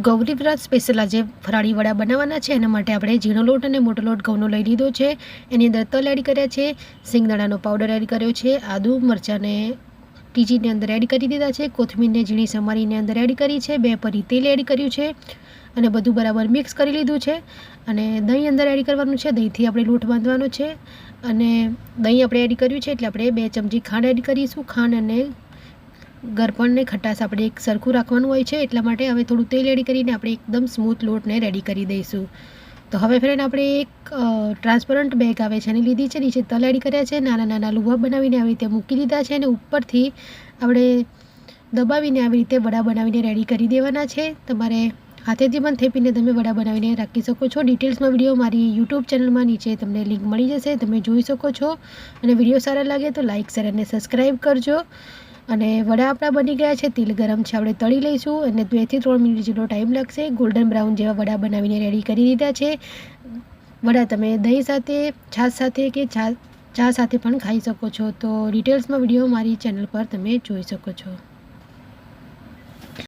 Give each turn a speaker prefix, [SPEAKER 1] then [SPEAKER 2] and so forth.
[SPEAKER 1] ગૌરી વ્રત સ્પેશિયલ આજે ફરાળી વડા બનાવવાના છે. એના માટે આપણે ઝીણો લોટ અને મોટો લોટ ઘઉંનો લઈ લીધો છે. એની અંદર તલ એડ કર્યા છે. સિંગદાણાનો પાવડર એડ કર્યો છે. આદુ મરચાંને ટીજીની અંદર એડ કરી દીધા છે. કોથમીરને ઝીણી સમારીને અંદર એડ કરી છે. બે પરી તેલ એડ કર્યું છે અને બધું બરાબર મિક્સ કરી લીધું છે. અને દહીં અંદર એડ કરવાનું છે. દહીંથી આપણે લોટ બાંધવાનો છે. અને દહીં આપણે એડ કર્યું છે એટલે આપણે બે ચમચી ખાંડ એડ કરીશું. ખાંડ અને ગરપણને ખટાશ આપણે એક સરખું રાખવાનું હોય છે એટલા માટે હવે થોડું તેલ એડ કરીને આપણે એકદમ સ્મૂથ લોટને રેડી કરી દઈશું. તો હવે ફ્રેન્ડ આપણે એક ટ્રાન્સપરન્ટ બેગ આવે છે, એની લીધી છે, નીચે તલ એડ કર્યા છે, નાના નાના લુવા બનાવીને આવી રીતે મૂકી દીધા છે અને ઉપરથી આપણે દબાવીને આવી રીતે વડા બનાવીને રેડી કરી દેવાના છે. તમારે હાથેથી પણ થેપીને તમે વડા બનાવીને રાખી શકો છો. ડિટેલ્સમાં વીડિયો મારી યુટ્યુબ ચેનલમાં નીચે તમને લિંક મળી જશે, તમે જોઈ શકો છો. અને વીડિયો સારા લાગે તો લાઇક શેર અને સબસ્ક્રાઈબ કરજો. અને વડા આપણા બની ગયા છે. તેલ ગરમ છે. આપણે તળી લઈશું અને બેથી ત્રણ મિનિટ જેટલો ટાઈમ લાગશે. ગોલ્ડન બ્રાઉન જેવા વડા બનાવીને રેડી કરી દીધા છે. વડા તમે દહીં સાથે, છાશ સાથે કે ચા ચા સાથે પણ ખાઈ શકો છો. તો ડિટેલ્સમાં વીડિયો મારી ચેનલ પર તમે જોઈ શકો છો.